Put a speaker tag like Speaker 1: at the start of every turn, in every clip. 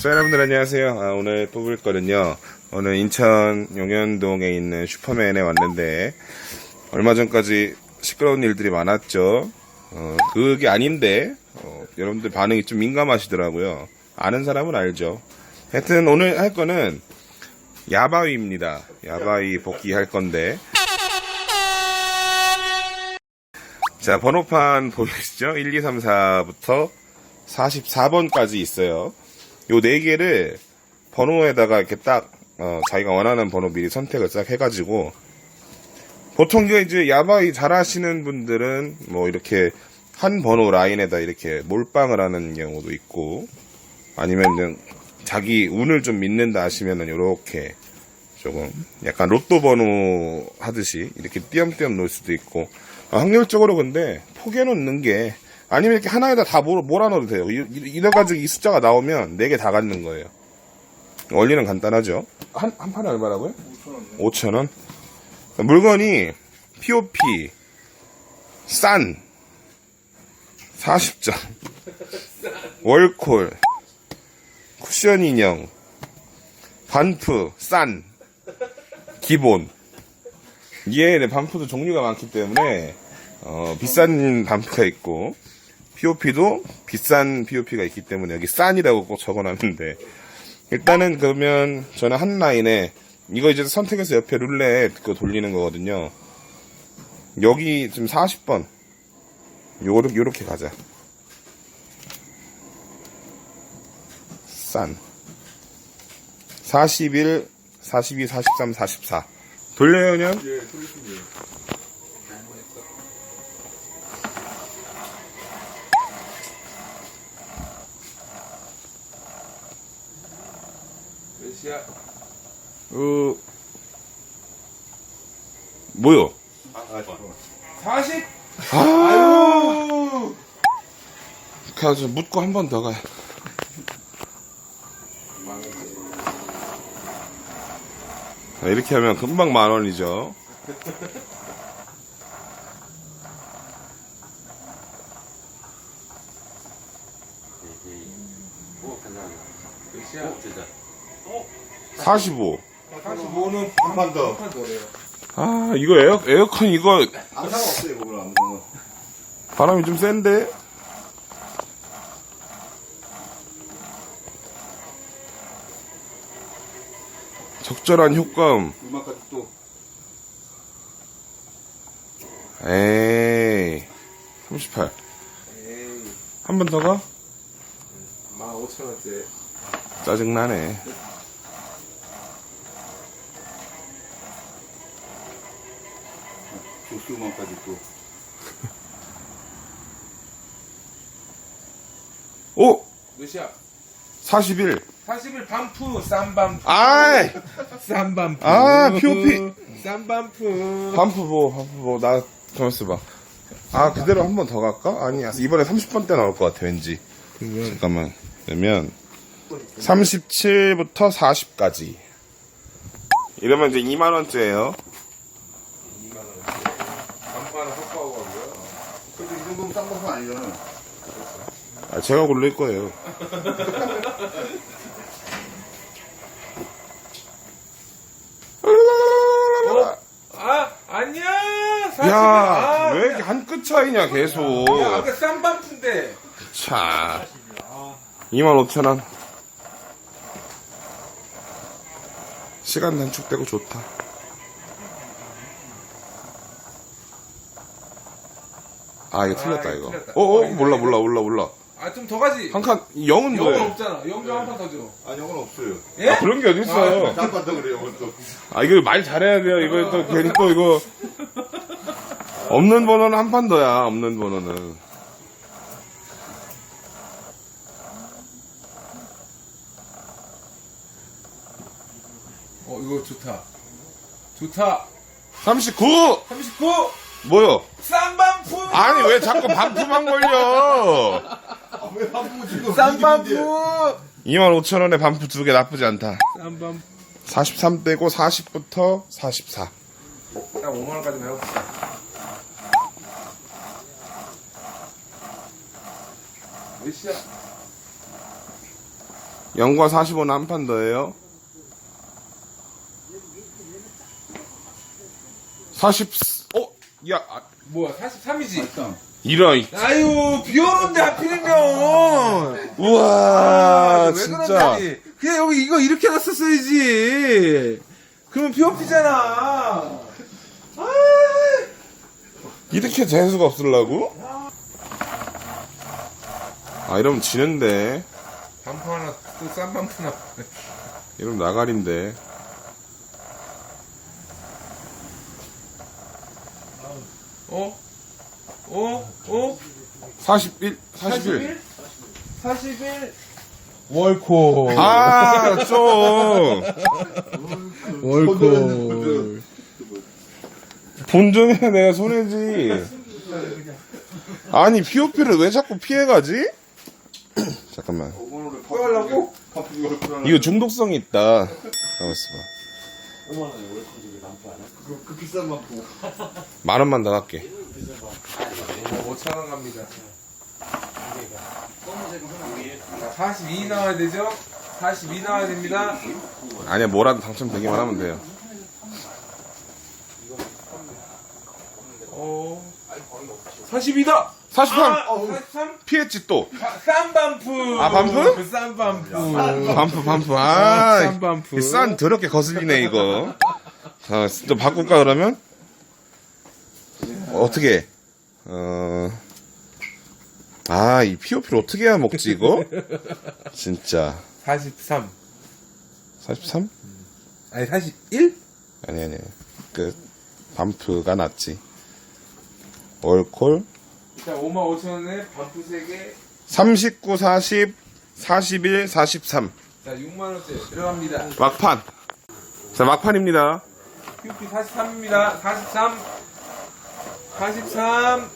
Speaker 1: 자, 여러분들 안녕하세요. 아, 오늘 뽑을 거는요. 오늘 인천 용현동에 있는 슈퍼맨에 왔는데 얼마 전까지 시끄러운 일들이 많았죠. 어, 그게 아닌데 어, 여러분들 반응이 좀 민감하시더라고요. 아는 사람은 알죠. 하여튼 오늘 할 거는 야바위입니다. 야바위 복귀할 건데 자, 번호판 보이시죠? 1, 2, 3, 4부터 44번까지 있어요. 요네 개를 번호에다가 이렇게 딱, 어, 자기가 원하는 번호 미리 선택을 싹 해가지고, 보통 이게 이제 야바이 잘 하시는 분들은 뭐 이렇게 한 번호 라인에다 이렇게 몰빵을 하는 경우도 있고, 아니면 자기 운을 좀 믿는다 하시면은 요렇게 조금 약간 로또 번호 하듯이 이렇게 띄엄띄엄 놓을 수도 있고. 아, 확률적으로 근데 포개 놓는 게 아니면 이렇게 하나에다 다 몰, 몰아넣어도 돼요. 이- 이래가지고 이 숫자가 나오면 네개다 갖는 거예요. 원리는 간단하죠? 한, 한 판에 얼마라고요? 5천원 물건이 POP 싼 40점 월콜 쿠션 인형 반프 싼 기본. 이게 네, 반프도 종류가 많기 때문에 어, 비싼 반프가 있고 POP도 비싼 POP가 있기 때문에 여기 싼이라고 꼭 적어놨는데 일단은 그러면 저는 한 라인에 이거 이제 선택해서 옆에 룰렛 그거 돌리는 거거든요. 여기 지금 40번. 요렇게 요렇게 가자 싼 41, 42, 43, 44 돌려요 그냥?
Speaker 2: 예, 그렇습니다. 몇이야?
Speaker 1: 어, 뭐요?
Speaker 2: 아, 잠깐만.
Speaker 3: 40?
Speaker 1: 아유! 가서 묻고 한 번 더 가요. 이렇게 하면 금방 만 원이죠.
Speaker 2: 몇이야? 진짜.
Speaker 1: 45.
Speaker 3: 45는
Speaker 2: 한판 더.
Speaker 1: 아, 이거 에어, 에어컨 이거
Speaker 2: 아무 상관없어요, 아무 상관.
Speaker 1: 바람이 좀 센데? 적절한 효과음.
Speaker 2: 음악까지 또.
Speaker 1: 에이. 38.
Speaker 3: 에이,
Speaker 1: 한 번 더 가?
Speaker 3: 15,000원째.
Speaker 1: 짜증나네.
Speaker 2: 조수 음악까지 또.
Speaker 1: 오!
Speaker 3: 몇이야?
Speaker 1: 41.
Speaker 3: 41 반프, 쌈반프.
Speaker 1: 아이!
Speaker 3: 쌈반프.
Speaker 1: 아, POP.
Speaker 3: 쌈반프.
Speaker 1: 반프 보, 반프 보. 나, 가만있어 봐. 아, 그대로 한 번 더 갈까? 아니, 이번에 30번 때 나올 것 같아, 왠지. 잠깐만. 그러면, 37부터 40까지. 이러면 이제 2만원째예요
Speaker 3: 반판은 확보하고 가고요.
Speaker 2: 근데 이 정도면 싼 방송 아니잖아.
Speaker 1: 아, 제가 고를 거예요.
Speaker 3: 아, 아니야! 40.
Speaker 1: 야,
Speaker 3: 아,
Speaker 1: 왜 이렇게 한 끗 차이냐, 계속.
Speaker 3: 야, 아까 쌈반프인데.
Speaker 1: 차. 25,000원. 시간 단축되고 좋다. 아, 이거 틀렸다,
Speaker 3: 아,
Speaker 1: 이거.
Speaker 3: 틀렸다.
Speaker 1: 어, 어,
Speaker 3: 어, 이거
Speaker 1: 몰라. 몰라, 몰라, 몰라.
Speaker 3: 아, 좀 더 가지.
Speaker 1: 한 칸, 0은
Speaker 3: 영은
Speaker 1: 뭐예요?
Speaker 3: 없잖아. 영좀 한판 더 줘.
Speaker 2: 아, 이건 없어요.
Speaker 3: 예?
Speaker 1: 아, 그런 게 어딨어요.
Speaker 2: 한판더 그래요, 이건 또.
Speaker 1: 아, 이거 말 잘해야 돼요. 이거 또 괜히 또 이거. 없는 번호는 한 판 더야, 없는 번호는.
Speaker 3: 어, 이거 좋다. 좋다.
Speaker 1: 39!
Speaker 3: 39!
Speaker 1: 뭐요?
Speaker 3: 쌈반프!
Speaker 1: 아니, 왜 자꾸 반품만 걸려?
Speaker 2: 아, 왜 지금.
Speaker 1: 25,000원에 반품 두 개 나쁘지 않다.
Speaker 3: 쌈반프.
Speaker 1: 43 빼고 40부터 44.
Speaker 3: 딱 5만원까지만 해봅시다. 몇이야?
Speaker 1: 0과 45는 한 판 더해요. 40, 어? 야, 아,
Speaker 3: 뭐야, 43이지?
Speaker 1: 이런. 이-
Speaker 3: 아유, 비 오는데 하필이면!
Speaker 1: 우와,
Speaker 3: 왜
Speaker 1: 진짜.
Speaker 3: 그러냐니. 그냥 여기 이거 이렇게 놨었어야지. 그러면 비 없이잖아. 아,
Speaker 1: 이렇게 재수가 없으려고? 아, 이러면 지는데.
Speaker 3: 반프 하나, 또 싼 반프 나.
Speaker 1: 이러면 나가린데.
Speaker 3: 어? 5, 5,
Speaker 1: 41, 41.
Speaker 3: 41, 41. 월코.
Speaker 1: 아, 좀.
Speaker 3: 월코.
Speaker 1: 본전에 내가 손해지. 아니, POP를 왜 자꾸 피해가지? 잠깐만.
Speaker 3: 뭐 이거
Speaker 2: 중독성이 있다.
Speaker 1: 잠깐만. 5만원에 월급 주기 만포 안 해?
Speaker 2: 그, 그 비싼 만포.
Speaker 1: 만 원만 더 할게.
Speaker 3: 어, 5천원 갑니다. 42 나와야 되죠? 42 나와야 됩니다.
Speaker 1: 아니야 뭐라도 당첨되기만 하면 돼요.
Speaker 3: 어. 42다!
Speaker 1: 43!
Speaker 3: 아, 43?
Speaker 1: 피했지 또.
Speaker 3: 싼 반프!
Speaker 1: 아, 반프?
Speaker 3: 그싼 반프.
Speaker 1: 반프, 반프. 아,
Speaker 3: 싼 반프.
Speaker 1: 이싼 더럽게 거슬리네, 이거. 자, 좀 바꿀까, 그러면? 어떻게? 어, 아, 이 POP를 어떻게 해야 먹지, 이거? 진짜.
Speaker 3: 43.
Speaker 1: 43?
Speaker 3: 아니, 41?
Speaker 1: 아니, 아니. 그, 반프가 낫지. 월콜.
Speaker 3: 자, 55,000원에 반프 3개.
Speaker 1: 39, 40, 41, 43.
Speaker 3: 자, 6만 원대 들어갑니다.
Speaker 1: 막판. 자, 막판입니다.
Speaker 3: QP 43입니다. 43. 43.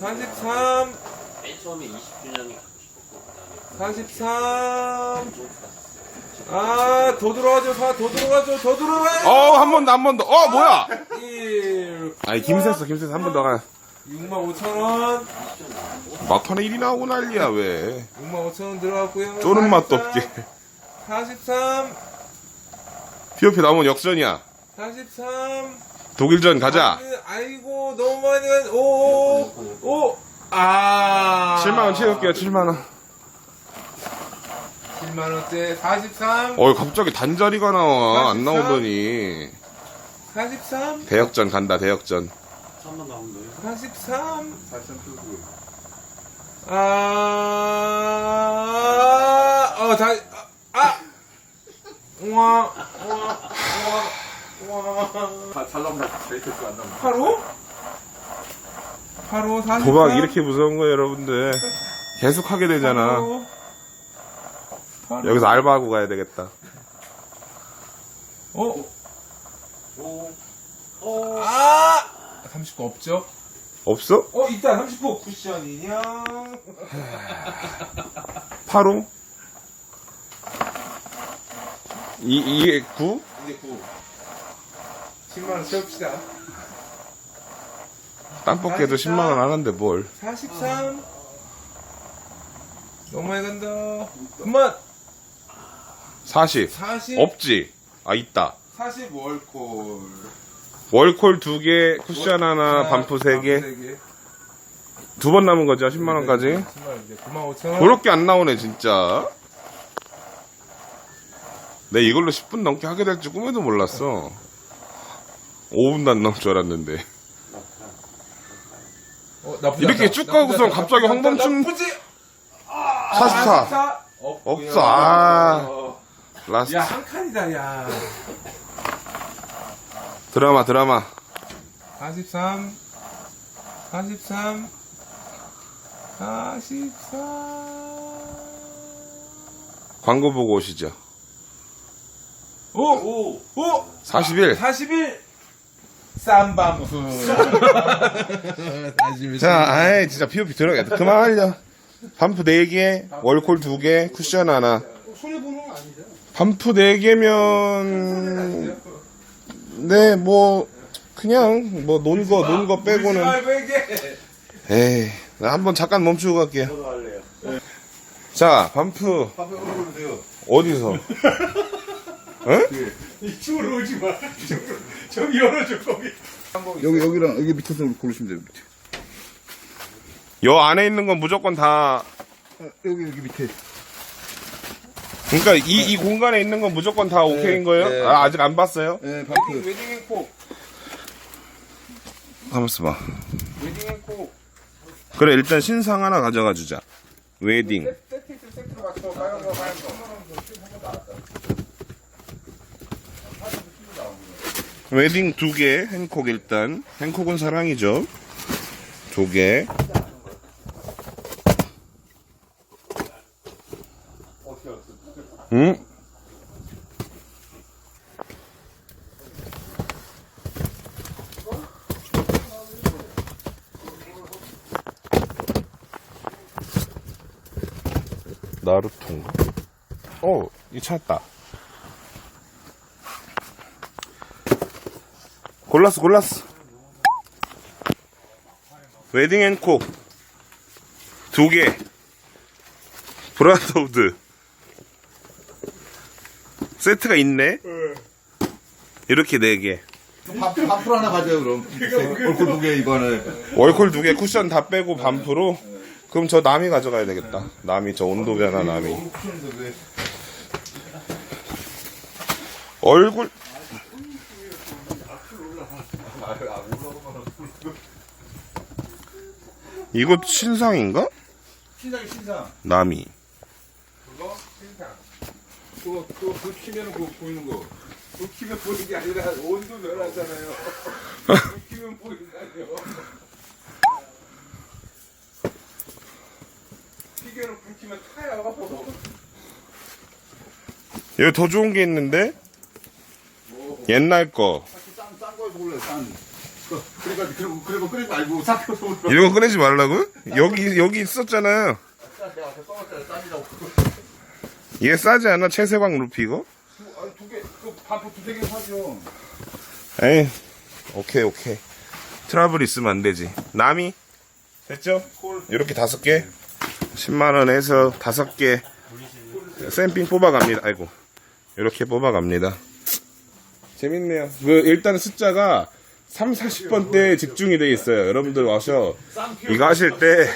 Speaker 3: 43.
Speaker 4: 맨 처음에 20주년이 갖고 싶었고 그다음에
Speaker 3: 43. 아, 더 들어가죠. 사, 더 들어가죠. 더 들어가요.
Speaker 1: 어, 한 번 더, 한 번 더. 어, 뭐야?
Speaker 3: 1.
Speaker 1: 아니, 김세서, 김세서 한 번 더 가.
Speaker 3: 65,000원.
Speaker 1: 막판에 1이 나오고 난리야, 왜.
Speaker 3: 65,000원 들어갔고요.
Speaker 1: 쪼는 맛도
Speaker 3: 43,
Speaker 1: 없게.
Speaker 3: 43.
Speaker 1: POP 나오면 역전이야.
Speaker 3: 43.
Speaker 1: 독일전 가자.
Speaker 3: 아이고, 너무 많이 간, 오, 오, 오. 아.
Speaker 1: 7만원 채울게요, 7만원.
Speaker 3: 7만원대 43.
Speaker 1: 어, 갑자기 단자리가 나와. 안 나오더니.
Speaker 3: 43.
Speaker 1: 대역전 간다, 대역전.
Speaker 4: 3만 나온 거예요?
Speaker 3: 43.
Speaker 2: 살짝 풀고.
Speaker 3: 아, 어, 다, 아, 아. 우와, 우와, 우와, 우와.
Speaker 2: 다잘 나온다. 데이트 안 나온다.
Speaker 3: 8호? 8호 43.
Speaker 1: 도박 이렇게 무서운 거예요, 여러분들. 계속 하게 되잖아.
Speaker 3: 8호. 8호.
Speaker 1: 여기서 알바하고 가야 되겠다.
Speaker 3: 어?
Speaker 4: 오. 오.
Speaker 3: 아! 39 없죠?
Speaker 1: 없어?
Speaker 3: 어, 있다. 39 쿠션 인형.
Speaker 1: 8호? 이, 이게 9?
Speaker 3: 이제 9. 10만원 채웁시다.
Speaker 1: 땅 뽑기에도 10만원 하는데 뭘.
Speaker 3: 43. 너무 많이 간다. 그만!
Speaker 1: 40.
Speaker 3: 40.
Speaker 1: 없지? 아, 있다.
Speaker 3: 40 월콜.
Speaker 1: 월콜 2개, 쿠션 하나, 반프 3개. 두 번 남은 거죠, 10만원까지.
Speaker 3: 10만원 이제 95,000원.
Speaker 1: 그렇게 안 나오네, 진짜. 내 이걸로 10분 넘게 하게 될 줄 꿈에도 몰랐어. 5분도 안 넘을 줄 알았는데.
Speaker 3: 어, 나쁘지
Speaker 1: 이렇게
Speaker 3: 않다.
Speaker 1: 쭉
Speaker 3: 나쁘지
Speaker 1: 가고선
Speaker 3: 않다.
Speaker 1: 갑자기 황범춘-
Speaker 3: 않다. 나쁘지?
Speaker 1: 44.
Speaker 3: 44? 없고요.
Speaker 1: 없어, 아.
Speaker 3: 어.
Speaker 1: 라스트.
Speaker 3: 야, 한 칸이다, 야.
Speaker 1: 드라마, 드라마.
Speaker 3: 43. 43. 44.
Speaker 1: 광고 보고 오시죠.
Speaker 3: 오! 오! 오!
Speaker 1: 41.
Speaker 3: 41. 쌈밤프.
Speaker 1: 자, 아이, 진짜 POP 들어가겠다. 그만 하려. 반프 4개, 월콜 2개, 쿠션 하나.
Speaker 3: 손해보는 거 아니죠?
Speaker 1: 반프 4개면, 네, 뭐, 그냥, 뭐, 논 거, 논 거 빼고는.
Speaker 3: 말고 얘기해.
Speaker 1: 에이, 나 한번 잠깐 멈추고 갈게요. 자, 반프,
Speaker 2: 밥에.
Speaker 1: 어디서?
Speaker 3: 이쪽으로 오지 마. 이쪽으로. 좀 열어줘, 거기.
Speaker 2: 여기, 여기랑, 여기 밑에서 고르시면 돼요. 밑에.
Speaker 1: 요 안에 있는 건 무조건 다,
Speaker 2: 아, 여기, 여기 밑에.
Speaker 1: 그러니까 이, 이 공간에 있는 건 무조건 다 오케이인 거예요?
Speaker 2: 네.
Speaker 1: 아, 아직 안 봤어요?
Speaker 2: 네, 반프.
Speaker 3: 웨딩 앤콕.
Speaker 1: 가만 있어 봐.
Speaker 3: 웨딩 앤콕.
Speaker 1: 그래, 일단 신상 하나 가져가 주자. 웨딩.
Speaker 3: 세트 있어, 세트로 맞춰. 빨간 거, 빨간 거.
Speaker 1: 웨딩 두 개, 행콕 일단. 행콕은 사랑이죠. 두 개. 응? 나루토인가? 어, 이 찾았다. 골랐어, 골랐어. 웨딩 앤콕. 두 개. 브라더우드. 세트가 있네? 이렇게 네 개.
Speaker 2: 밥, 밥풀 하나 가져요, 그럼. 얼굴 두 개 이번에.
Speaker 1: 월콜 두 개, 쿠션 다 빼고 반프로? 그럼 저 남이 가져가야 되겠다. 남이, 저 온도 변화 남이. 얼굴. 이거 신상인가?
Speaker 3: 신상, 신상.
Speaker 1: 남이.
Speaker 3: 그거? 신상. 그거, 그거, 불 키면 그거 보이는 거. 불 키면 보이는 게 아니라 온도 변하잖아요. 불 키면 보인다요. 불 키면 타요.
Speaker 1: 여기 더 좋은 게 있는데? 옛날 거.
Speaker 2: 싼, 싼 거에서 골라요, 싼. 그, 그러니까, 그리고, 그리고 끓이지 말고, 삭혀서 올라.
Speaker 1: 이런 거 꺼내지 말라고? 여기, 여기 있었잖아요.
Speaker 2: 내가 앞에 써놨잖아요, 싼이라고.
Speaker 1: 얘 싸지 않아? 채세광 루피 이거?
Speaker 3: 아니, 두 개, 그 반포 두세 개 사죠.
Speaker 1: 에이, 오케이, 오케이. 트러블 있으면 안 되지. 남이? 됐죠? 이렇게 다섯 개? 10만원 해서 다섯 개. 샘핑 뽑아갑니다. 아이고. 이렇게 뽑아갑니다. 재밌네요. 그, 일단 숫자가 3, 40번대에 집중이 돼 있어요. 여러분들 와서 이거 하실 때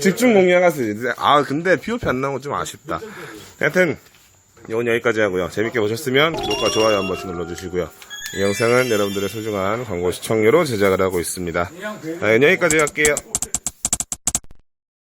Speaker 1: 집중 공략하세요. 아, 근데 POP 안 나온 건 좀 아쉽다. 하여튼, 이건 여기까지 하고요. 재밌게 보셨으면 구독과 좋아요 한 번씩 눌러주시고요. 이 영상은 여러분들의 소중한 광고 시청료로 제작을 하고 있습니다. 아, 여기까지 할게요.